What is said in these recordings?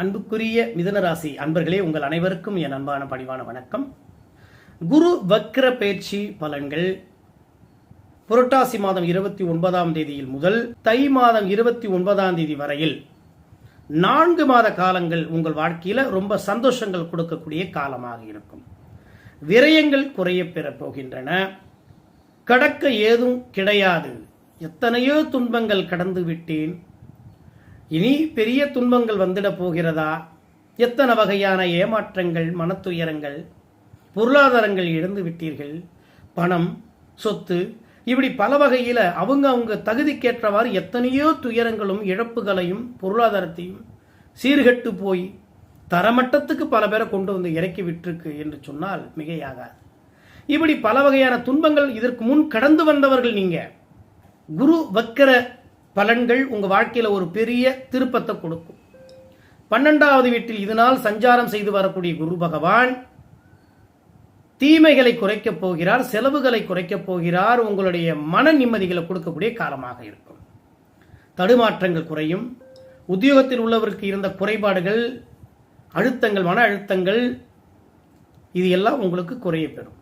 அன்புக்குரிய மிதனராசி அன்பர்களே உங்கள் அனைவருக்கும் என் அன்பான பணிவான வணக்கம். குரு வக்ர பயிற்சி பலன்கள் புரட்டாசி மாதம் இருபத்தி ஒன்பதாம் தேதியில் முதல் தை மாதம் இருபத்தி ஒன்பதாம் தேதி வரையில் நான்கு மாத காலங்கள் உங்கள் வாழ்க்கையில ரொம்ப சந்தோஷங்கள் கொடுக்கக்கூடிய காலமாக இருக்கும். விரயங்கள் குறைய பெறப் போகின்றன. கடக்க ஏதும் கிடையாது. எத்தனையோ துன்பங்கள் கடந்து விட்டேன். இனி பெரிய துன்பங்கள் வந்துட போகிறதா? எத்தனை வகையான ஏமாற்றங்கள் மனத்துயரங்கள் பொருளாதாரங்கள் இழந்து விட்டீர்கள்? பணம் சொத்து இப்படி பல வகையில் அவங்க அவங்க தகுதிக்கேற்றவாறு எத்தனையோ துயரங்களும் இழப்புகளையும் பொருளாதாரத்தையும் சீர்கெட்டு போய் தரமட்டத்துக்கு பல பேரை கொண்டு வந்து இறக்கி விட்டிருக்கு என்று சொன்னால் மிகையாகாது. இப்படி பல வகையான துன்பங்கள் இதற்கு முன் கடந்து வந்தவர்கள் நீங்கள் குரு வக்கர பலன்கள் உங்க வாழ்க்கையில ஒரு பெரிய திருப்பத்தை கொடுக்கும். பன்னெண்டாவது வீட்டில் இதனால் சஞ்சாரம் செய்து வரக்கூடிய குரு பகவான் தீமைகளை குறைக்கப் போகிறார் செலவுகளை குறைக்கப் போகிறார் உங்களுடைய மன நிம்மதிகளை கொடுக்கக்கூடிய காலமாக இருக்கும். தடுமாற்றங்கள் குறையும் உத்தியோகத்தில் உள்ளவருக்கு இருந்த குறைபாடுகள் அழுத்தங்கள் மன அழுத்தங்கள் இது எல்லாம் உங்களுக்கு குறைய பெறும்.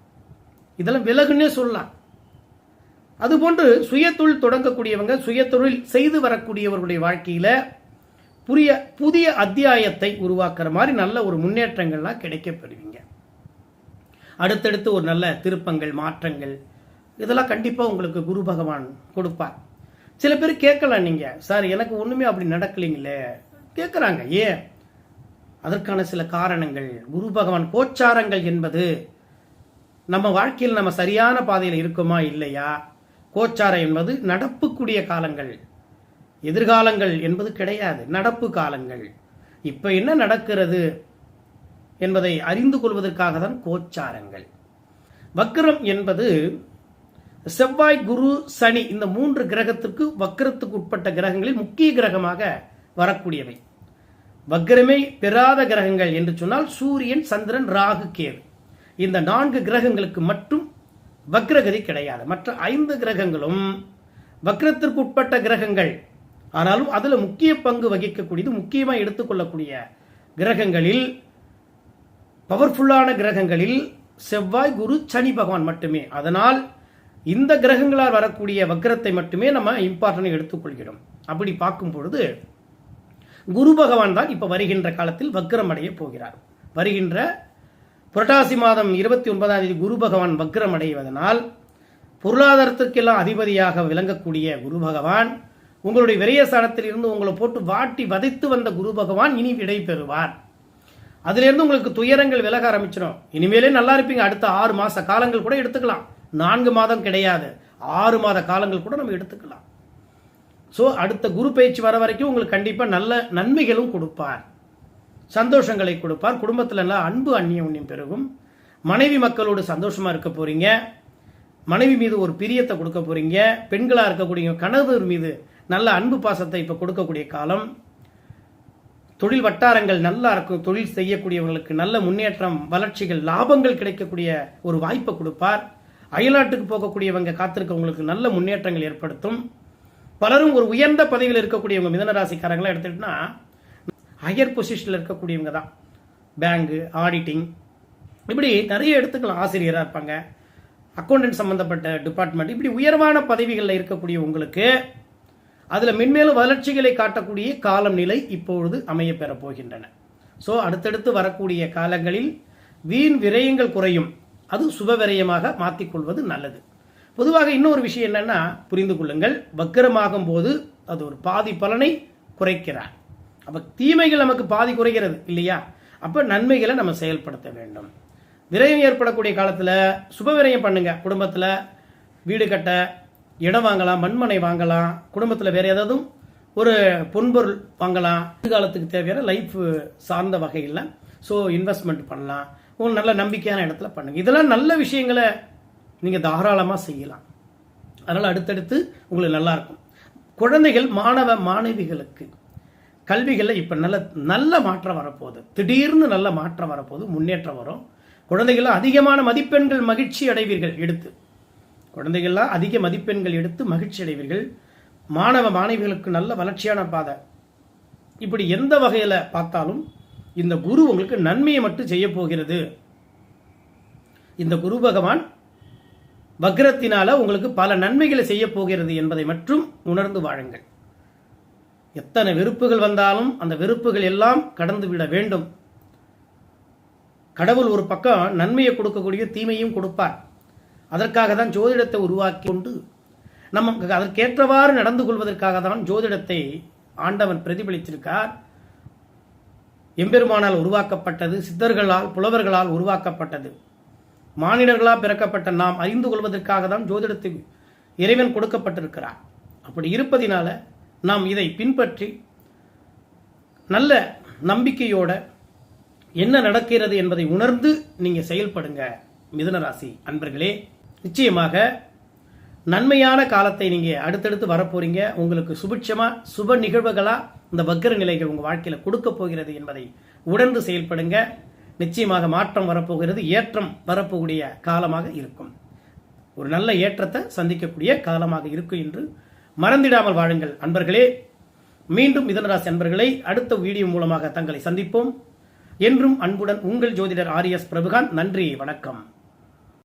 இதெல்லாம் விலகுன்னே சொல்லலாம். அதுபோன்று சுயத்தொழில் தொடங்கக்கூடியவங்க சுயதொழில் செய்து வரக்கூடியவர்களுடைய வாழ்க்கையில புரிய புதிய அத்தியாயத்தை உருவாக்குற மாதிரி நல்ல ஒரு முன்னேற்றங்கள்லாம் கிடைக்க பெறுவீங்க அடுத்தடுத்து ஒரு நல்ல திருப்பங்கள் மாற்றங்கள் இதெல்லாம் கண்டிப்பாக உங்களுக்கு குரு பகவான் கொடுப்பார். சில பேர் கேட்கலாம் நீங்கள் சார் எனக்கு ஒன்றுமே அப்படி நடக்கலைங்களே. கேட்குறாங்க ஏன்? அதற்கான சில காரணங்கள் குரு பகவான் கோச்சாரங்கள் என்பது நம்ம வாழ்க்கையில் நம்ம சரியான பாதையில் இருக்கோமா இல்லையா? கோச்சாரம் என்பது நடப்புக்குரிய காலங்கள். எதிர்காலங்கள் என்பது கிடையாது நடப்பு காலங்கள். இப்போ என்ன நடக்கிறது என்பதை அறிந்து கொள்வதற்காக தான் கோச்சாரங்கள். வக்கரம் என்பது செவ்வாய் குரு சனி இந்த மூன்று கிரகத்திற்கு வக்கரத்துக்கு உட்பட்ட கிரகங்களில் முக்கிய கிரகமாக வரக்கூடியவை. வக்கரமே பெறாத கிரகங்கள் என்று சொன்னால் சூரியன் சந்திரன் ராகு கேது. இந்த நான்கு கிரகங்களுக்கு மட்டும் வக்ரகதி கிடையாது. மற்ற ஐந்து கிரகங்களும் வக்ரத்திற்கு உட்பட்ட கிரகங்கள். ஆனாலும் அதில் முக்கிய பங்கு வகிக்கக்கூடியது முக்கியமாக எடுத்துக்கொள்ளக்கூடிய கிரகங்களில் பவர்ஃபுல்லான கிரகங்களில் செவ்வாய் குரு சனி பகவான் மட்டுமே. அதனால் இந்த கிரகங்களால் வரக்கூடிய வக்ரத்தை மட்டுமே நம்ம இம்பார்ட்டன்ட் எடுத்துக்கொள்கிறோம். அப்படி பார்க்கும் பொழுது குரு பகவான் தான் இப்போ வருகின்ற காலத்தில் வக்ரம் அடைய போகிறார். வருகின்ற புரட்டாசி மாதம் இருபத்தி ஒன்பதாம் தேதி குரு பகவான் வக்ரம் அடைவதனால் பொருளாதாரத்திற்கெல்லாம் அதிபதியாக விளங்கக்கூடிய குரு பகவான் உங்களுடைய விரயஸ்தானத்தில் இருந்து உங்களை போட்டு வாட்டி வதைத்து வந்த குரு பகவான் இனி விடை பெறுவார் அதிலிருந்து உங்களுக்கு துயரங்கள் விலக ஆரம்பிச்சிடும். இனிமேலே நல்லா இருப்பீங்க. அடுத்த ஆறு மாத காலங்கள் கூட எடுத்துக்கலாம். நான்கு மாதம் கிடையாது. ஆறு மாத காலங்கள் கூட நம்ம எடுத்துக்கலாம். ஸோ அடுத்த குரு பயிற்சி வர வரைக்கும் உங்களுக்கு கண்டிப்பாக நல்ல நன்மைகளும் கொடுப்பார். சந்தோஷங்களை கொடுப்பார். குடும்பத்தில் எல்லாம் அன்பு அந்நியம் பெருகும். மனைவி மக்களோடு சந்தோஷமாக இருக்க போகிறீங்க மனைவி மீது ஒரு பிரியத்தை கொடுக்க போகிறீங்க பெண்களாக இருக்கக்கூடிய கணவர் மீது நல்ல அன்பு பாசத்தை இப்போ கொடுக்கக்கூடிய காலம். தொழில் வட்டாரங்கள் நல்லா இருக்கும் தொழில் செய்யக்கூடியவங்களுக்கு நல்ல முன்னேற்றம் வளர்ச்சிகள் லாபங்கள் கிடைக்கக்கூடிய ஒரு வாய்ப்பை கொடுப்பார். அயல்நாட்டுக்கு போகக்கூடியவங்க காத்திருக்கவங்களுக்கு நல்ல முன்னேற்றங்கள் ஏற்படுத்தும். பலரும் ஒரு உயர்ந்த பதவியில் இருக்கக்கூடியவங்க மிதனராசிக்காரங்களாம் எடுத்துக்கிட்டோம்னா ஹையர் பொசிஷனில் இருக்கக்கூடியவங்க தான். பேங்கு ஆடிட்டிங் இப்படி நிறைய எடுத்துக்கலாம். ஆசிரியராக இருப்பாங்க. அக்கௌண்டன்ட் சம்மந்தப்பட்ட டிபார்ட்மெண்ட் இப்படி உயர்வான பதவிகளில் இருக்கக்கூடிய உங்களுக்கு அதில் மென்மேலும் வளர்ச்சிகளை காட்டக்கூடிய காலம் நிலை இப்பொழுது அமைய பெற போகின்றன. ஸோ அடுத்தடுத்து வரக்கூடிய காலங்களில் வீண் விரயங்கள் குறையும். அது சுப விரயமாக மாற்றிக்கொள்வது நல்லது. பொதுவாக இன்னொரு விஷயம் என்னன்னா புரிந்து கொள்ளுங்கள். வக்கரமாகும் போது அது ஒரு பாதி பலனை குறைக்கிறார். அப்போ தீமைகள் நமக்கு பாதி குறைகிறது இல்லையா? அப்போ நன்மைகளை நம்ம செயல்படுத்த வேண்டும். விரயம் ஏற்படக்கூடிய காலத்தில் சுப விரயம் பண்ணுங்க. குடும்பத்தில் வீடு கட்ட இடம் வாங்கலாம் மண்மனை வாங்கலாம் குடும்பத்தில் வேற ஏதாவது ஒரு பொன்பொருள் வாங்கலாம். எதிர்காலத்துக்கு தேவையான லைஃப் சார்ந்த வகையில் ஸோ இன்வெஸ்ட்மெண்ட் பண்ணலாம். ஒரு நல்ல நம்பிக்கையான இடத்துல பண்ணுங்க. இதெல்லாம் நல்ல விஷயங்களை நீங்கள் தாராளமாக செய்யலாம். அதனால் அடுத்தடுத்து உங்களுக்கு நல்லா இருக்கும். குழந்தைகள் மாணவ மாணவிகளுக்கு கல்விகளில் இப்போ நல்ல நல்ல மாற்றம் வரப்போகுது. திடீர்னு நல்ல மாற்றம் வரப்போகுது முன்னேற்றம் வரும். குழந்தைகள்லாம் அதிகமான மதிப்பெண்கள் மகிழ்ச்சி அடைவீர்கள் எடுத்து. குழந்தைகள்லாம் அதிக மதிப்பெண்கள் எடுத்து மகிழ்ச்சி அடைவீர்கள். மாணவ மாணவிகளுக்கு நல்ல வளர்ச்சியான பாதை. இப்படி எந்த வகையில் பார்த்தாலும் இந்த குரு உங்களுக்கு நன்மையை மட்டும் செய்ய போகிறது. இந்த குரு பகவான் வக்ரத்தினால உங்களுக்கு பல நன்மைகளை செய்ய போகிறது என்பதை மட்டும் உணர்ந்து வாழுங்கள். எத்தனை வெறுப்புகள் வந்தாலும் அந்த வெறுப்புகள் எல்லாம் கடந்து விட வேண்டும். கடவுள் ஒரு பக்கம் நன்மையை கொடுக்கக்கூடிய தீமையும் கொடுப்பார். அதற்காக தான் ஜோதிடத்தை உருவாக்கி கொண்டு நமக்கு அதற்கேற்றவாறு நடந்து கொள்வதற்காக தான் ஜோதிடத்தை ஆண்டவன் பிரதிபலித்திருக்கார். எம்பெருமானால் உருவாக்கப்பட்டது சித்தர்களால் புலவர்களால் உருவாக்கப்பட்டது. மானிடர்களால் பிறக்கப்பட்ட நாம் அறிந்து கொள்வதற்காக தான் ஜோதிடத்தை இறைவன் கொடுக்கப்பட்டிருக்கிறார். அப்படி இருப்பதினால நாம் இதை பின்பற்றி நல்ல நம்பிக்கையோட என்ன நடக்கிறது என்பதை உணர்ந்து நீங்க செயல்படுங்க. மிதுனராசி அன்பர்களே நிச்சயமாக நன்மையான காலத்தை நீங்க அடுத்தடுத்து வரப்போறீங்க. உங்களுக்கு சுபிட்சமா சுப நிகழ்வுகளா இந்த வக்கர நிலைகள் உங்க வாழ்க்கையில கொடுக்க போகிறது என்பதை உணர்ந்து செயல்படுங்க. நிச்சயமாக மாற்றம் வரப்போகிறது ஏற்றம் வரப்போக்கூடிய காலமாக இருக்கும். ஒரு நல்ல ஏற்றத்தை சந்திக்கக்கூடிய காலமாக இருக்கும் என்று மறந்திடாமல் வாழுங்கள். அன்பர்களே மீண்டும் மிதனராசி அன்பர்களை அடுத்த வீடியோ மூலமாக தங்களை சந்திப்போம். என்றும் அன்புடன் உங்கள் ஜோதிடர் ஆர் எஸ் பிரபுகான் நன்றி வணக்கம்.